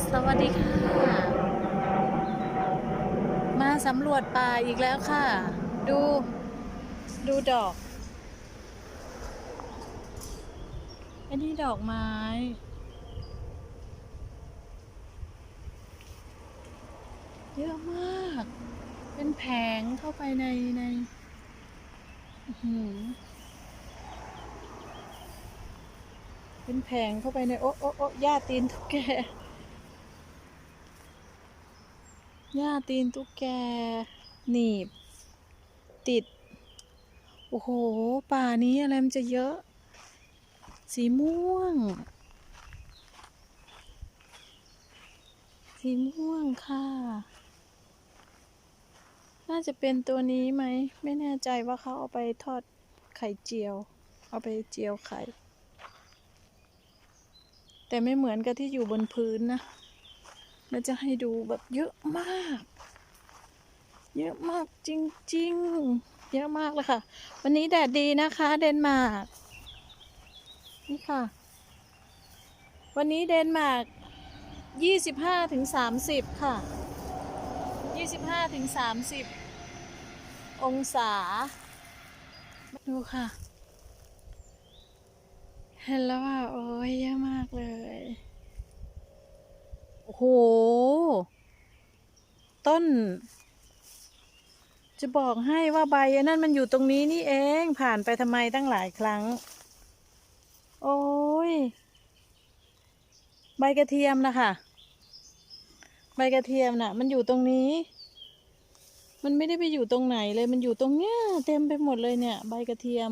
สวัสดีค่ะ มาสำรวจป่าอีกแล้วค่ะ ดูดูดอก อันนี้ดอกไม้ เยอะมาก เป็นแผงเข้าไปในในอือหือเป็นแผงเข้าไปใน โอ๊ะโอ๊ะโอ๊ะหญ้าตีนตุ๊กแก หญ้าตีนตุ๊กแก หนีบ ติด โอ้โห ป่านี้อะไรมันจะเยอะ สีม่วง สีม่วงค่ะ น่าจะเป็นตัวนี้ไหม ไม่แน่ใจว่าเขาเอาไปทอดไข่เจียว เอาไปเจียวไข่ แต่ไม่เหมือนกับที่อยู่บนพื้นนะ แล้วจะให้ดูแบบเยอะมาก เยอะมากจริงๆ เยอะมากเลยค่ะ วันนี้แดดดีนะคะ เดนมาร์กนี่ค่ะ วันนี้เดนมาร์กยี่สิบห้าถึงสามสิบค่ะยี่สิบห้าถึงสามสิบองศา ดูค่ะ เห็นแล้วว่า โอ้ยเยอะมากเลย โอ้โห ต้น จะบอกให้ว่าใบอนนั้นมันอยู่ตรงนี้นี่เองผ่านไปทำไมตั้งหลายครั้ง โอ้ย ใบกระเทียมนะคะใบกระเทียมน่ะ มันอยู่ตรงนี้ มันไม่ได้ไปอยู่ตรงไหนเลยมันอยู่ตรงเนี้ยเต็มไปหมดเลยเนี่ย ใบกระเทียม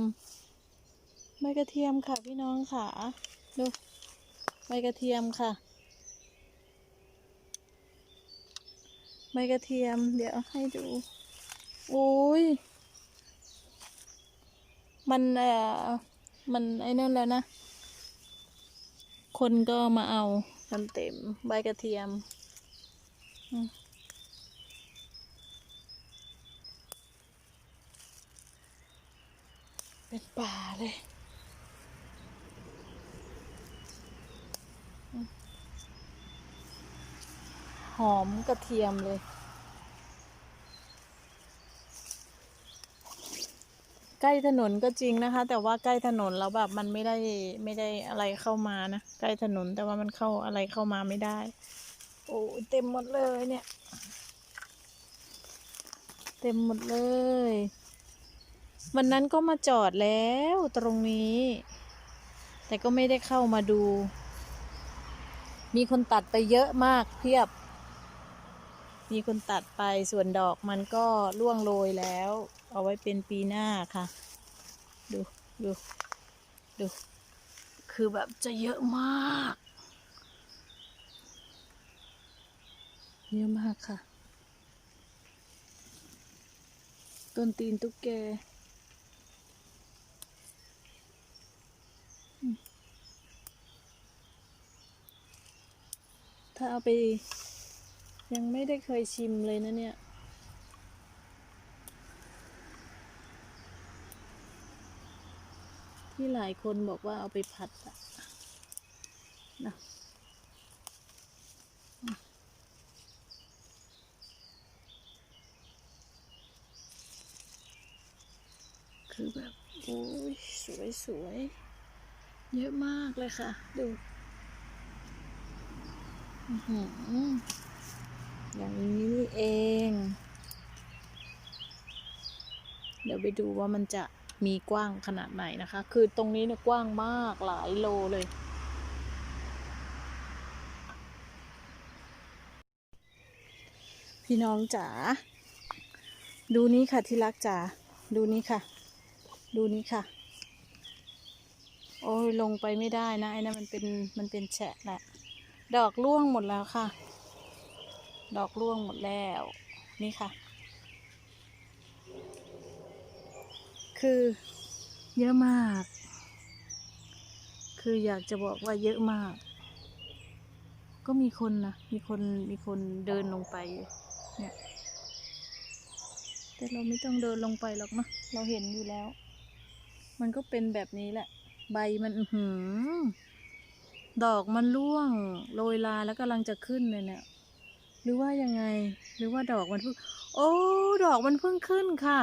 ใบกระเทียมค่ะพี่น้องค่ะดูใบกระเทียมค่ะ ใบกระเทียม เดี๋ยวให้ดูโอ้ยมันเอ่อมันไอ้นั่นแล้วนะ คนก็มาเอากันเต็มใบกระเทียมเป็นป่าเลย หอมกระเทียมเลย ใกล้ถนนก็จริงนะคะ แต่ว่าใกล้ถนนแล้วแบบมันไม่ได้ไม่ได้อะไรเข้ามานะใกล้ถนนแต่ว่ามันเข้าอะไรเข้ามาไม่ได้ โอ้เต็มหมดเลยเนี่ย เต็มหมดเลย วันนั้นก็มาจอดแล้วตรงนี้ แต่ก็ไม่ได้เข้ามาดูมีคนตัดไปเยอะมากเพียบ มีคนตัดไปส่วนดอกมันก็ร่วงโรยแล้ว เอาไว้เป็นปีหน้าค่ะ ดูดูดู คือแบบจะเยอะมาก เยอะมากค่ะ ต้นตีนตุ๊กแกอืมถ้าเอาไป ยังไม่ได้เคยชิมเลยนะเนี่ย ที่หลายคนบอกว่าเอาไปผัดอะนะคือแบบโอ้ยสวยสวยเยอะมากเลยค่ะ ดู อือหือ อย่างนี้นี่เอง เดี๋ยวไปดูว่ามันจะมีกว้างขนาดไหนนะคะ คือตรงนี้เนี่ยกว้างมากหลายโลเลย พี่น้องจ๋า ดูนี้ค่ะที่รักจ๋า ดูนี้ค่ะ ดูนี้ค่ะ โอ้ยลงไปไม่ได้นะไอ้นั่นมันเป็นมันเป็นแฉะแหละ ดอกร่วงหมดแล้วค่ะ ดอกร่วงหมดแล้ว นี่ค่ะ คือเยอะมาก คืออยากจะบอกว่าเยอะมาก ก็มีคนนะ มีคนมีคนเดินลงไป เนี่ย แต่เราไม่ต้องเดินลงไปหรอกนะเราเห็นอยู่แล้ว มันก็เป็นแบบนี้แหละ ใบมันหือดอกมันร่วงโรยลาแล้วกำลังจะขึ้นเลยเนี่ย รือว่ายังไง หรือว่าดอกมันเพิ่ง โอ้ ดอกมันเพิ่งขึ้นค่ะ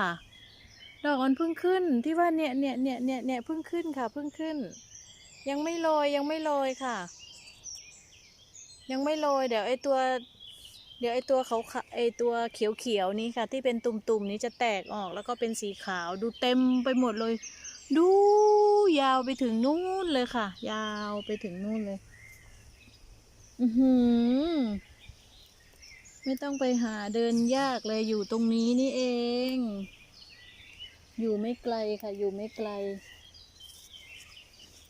ดอกมันเพิ่งขึ้น ที่ว่าเนี่ยเนี่ยเนี่ยเนี่ยเนี่ยเพิ่งขึ้นค่ะ เพิ่งขึ้น ยังไม่โรยยังไม่โรยค่ะ ยังไม่โรยเดี๋ยวไอตัว เดี๋ยวไอตัวเขาไอตัวเขียวๆนี้ค่ะ ที่เป็นตุ่มๆนี้จะแตกออกแล้วก็เป็นสีขาวดูเต็มไปหมดเลย ดูยาวไปถึงนู่นเลยค่ะ ยาวไปถึงนู่นเลย อือหือ ไม่ต้องไปหาเดินยากเลยอยู่ตรงนี้นี่เอง อยู่ไม่ไกลค่ะ อยู่ไม่ไกล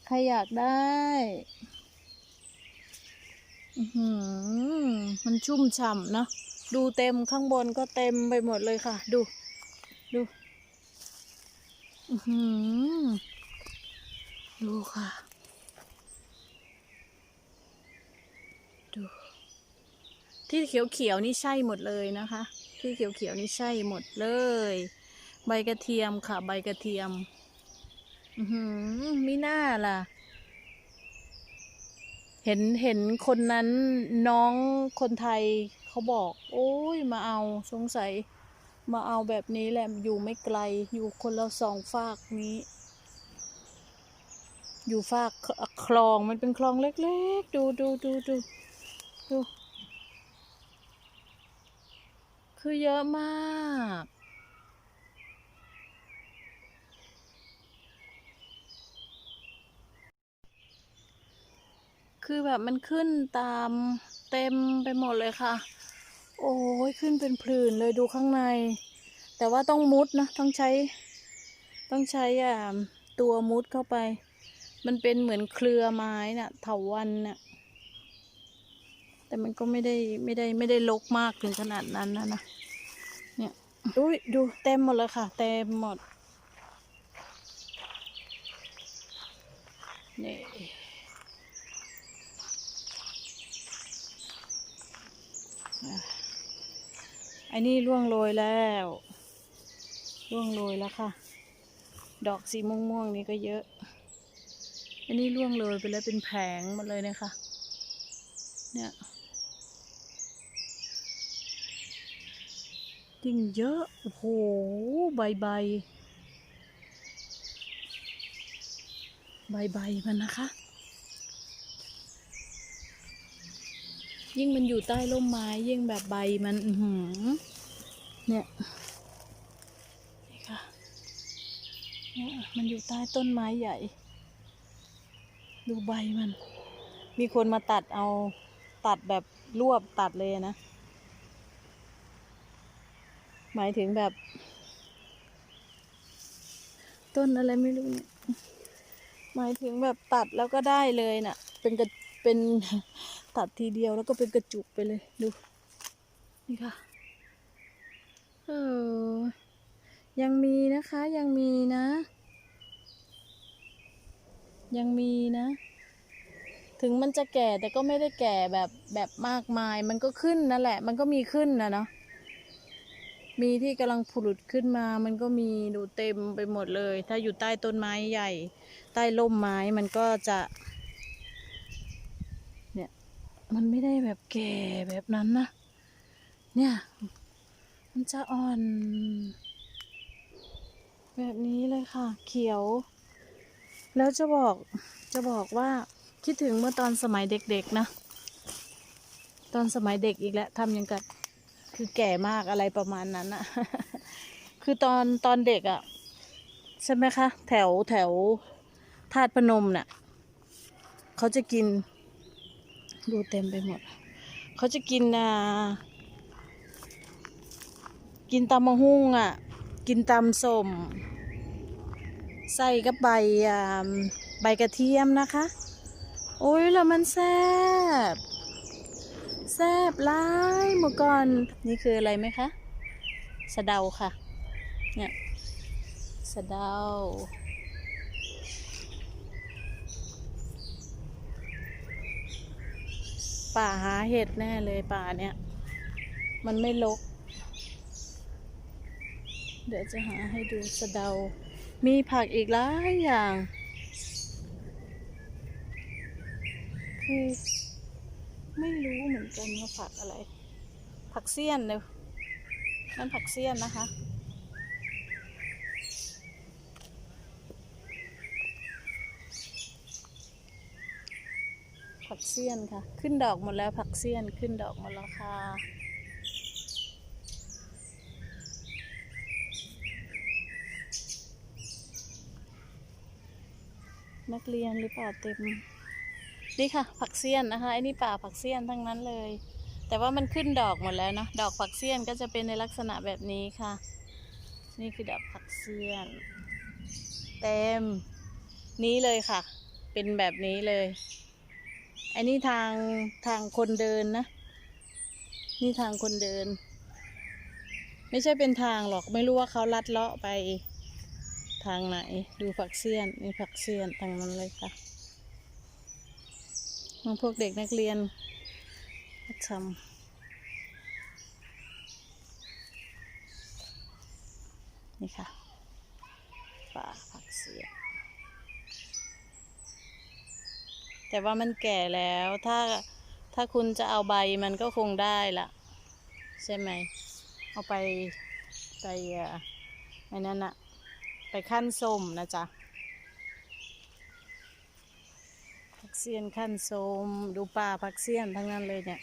ใครอยากได้อือหือมันชุ่มฉ่ำเนอะดูเต็มข้างบนก็เต็มไปหมดเลยค่ะ ดู ดูอือหือดูค่ะ ดู ที่เขียวๆนี่ใช่หมดเลยนะคะ ที่เขียวๆนี่ใช่หมดเลย ใบกระเทียมค่ะ ใบกระเทียม อือหือมิน่าล่ะ เห็นเห็นคนนั้นน้องคนไทยเขาบอก โอ้ยมาเอาสงสัย มาเอาแบบนี้แหละอยู่ไม่ไกล อยู่คนละสองฝากนี้อยู่ฝากคลองมันเป็นคลองเล็กๆ ดูดูดูดูดู คือเยอะมาก คือแบบมันขึ้นตามเต็มไปหมดเลยค่ะ โอ้ยขึ้นเป็นผื่นเลยดูข้างใน แต่ว่าต้องมุดนะ ต้องใช้ ต้องใช้อ่ตัวมุดเข้าไป มันเป็นเหมือนเครือไม้น่ะเถาวันน่ะ แต่มันก็ไม่ได้ไม่ได้ไม่ได้ลกมากถึงขนาดนั้นนะนะเนี่ยอุ้ยดูเต็มหมดเลยค่ะ เต็มหมดนี่อันนี้ร่วงโรยแล้วร่วงโรยแล้วค่ะ ดอกสีม่วงๆนี่ก็เยอะ อันนี้ร่วงโรยไปแล้วเป็นแผงหมดเลยนะคะเนี่ย ยิ่งเยอะ โอ้โห ใบใบ ใบใบมันนะคะ ยิ่งมันอยู่ใต้ร่มไม้ ยิ่งแบบใบมันหือเนี่ยนี่ค่ะเนี่ยมันอยู่ใต้ต้นไม้ใหญ่ ดูใบมัน มีคนมาตัดเอาตัดแบบรวบตัดเลยนะ หมายถึงแบบ ต้นอะไรไม่รู้เนี่ยหมายถึงแบบตัดแล้วก็ได้เลยน่ะ เป็นกระเป็นตัดทีเดียวแล้วก็เป็นกระจุกไปเลยดู นี่ค่ะเออยังมีนะคะยังมีนะ ยังมีนะ ถึงมันจะแก่แต่ก็ไม่ได้แก่แบบแบบมากมาย มันก็ขึ้นนั่นแหละ มันก็มีขึ้นนะเนาะ มีที่กำลังผุดขึ้นมา มันก็มีดูเต็มไปหมดเลย ถ้าอยู่ใต้ต้นไม้ใหญ่ ใต้ร่มไม้มันก็จะ เนี่ยมันไม่ได้แบบแก่แบบนั้นนะ เนี่ย มันจะอ่อน แบบนี้เลยค่ะ เขียว แล้วจะบอกจะบอกว่าคิดถึงเมื่อตอนสมัยเด็กๆนะ ตอนสมัยเด็กอีกแล้วทำยังกับ คือแก่มากอะไรประมาณนั้นอะคือตอนตอนเด็กอะใช่ไหมคะ แถวแถวธาตุพนมน่ะเขาจะกิน ดูเต็มไปหมด เขาจะกินอ่ากินตำมะฮุ่งอะ กินตำส้มใส่กับใบใบกระเทียมนะคะ โอ้ยแล้วมันแซ่บ แซ่บหลายเมื่อก่อนนี่คืออะไรไหมคะสะเดาค่ะ เนี่ยสะเดาป่าหาเห็ดแน่เลยป่าเนี่ย มันไม่ลก เดี๋ยวจะหาให้ดูสะเดา มีผักอีกหลายอย่างคือ ไม่รู้เหมือนกันว่าผักอะไร ผักเสี้ยนเนอะนั่นผักเสี้ยนนะคะ ผักเสี้ยนค่ะ ขึ้นดอกหมดแล้วผักเสี้ยนขึ้นดอกหมดแล้วค่ะนักเรียนหรือเปล่าเต็ม นี่ค่ะ ผักเสี้ยนนะคะไอ้นี่ป่าผักเสี้ยนทั้งนั้นเลย แต่ว่ามันขึ้นดอกหมดแล้วเนอะดอกผักเสี้ยนก็จะเป็นในลักษณะแบบนี้ค่ะ นี่คือดอกผักเสี้ยน เต็มนี้เลยค่ะ เป็นแบบนี้เลยไอันนี้ทางทางคนเดินนะ นี่ทางคนเดิน ไม่ใช่เป็นทางหรอกไม่รู้ว่าเขาลัดเลาะไปทางไหน ดูผักเสี้ยนนี่ผักเสี้ยนทางนั้นเลยค่ะ พวกเด็กนักเรียนทำนี่ค่ะป่าผักเสีย แต่ว่ามันแก่แล้ว ถ้าถ้าคุณจะเอาใบมันก็คงได้ละใช่ไหม เอาไปไปอ่อไอ้นั่นอะไปขั้นส้มนะจ๊ะผัก เซียนขั้นส้มดูป่าผักเซียนทั้งนั้นเลยเนี่ย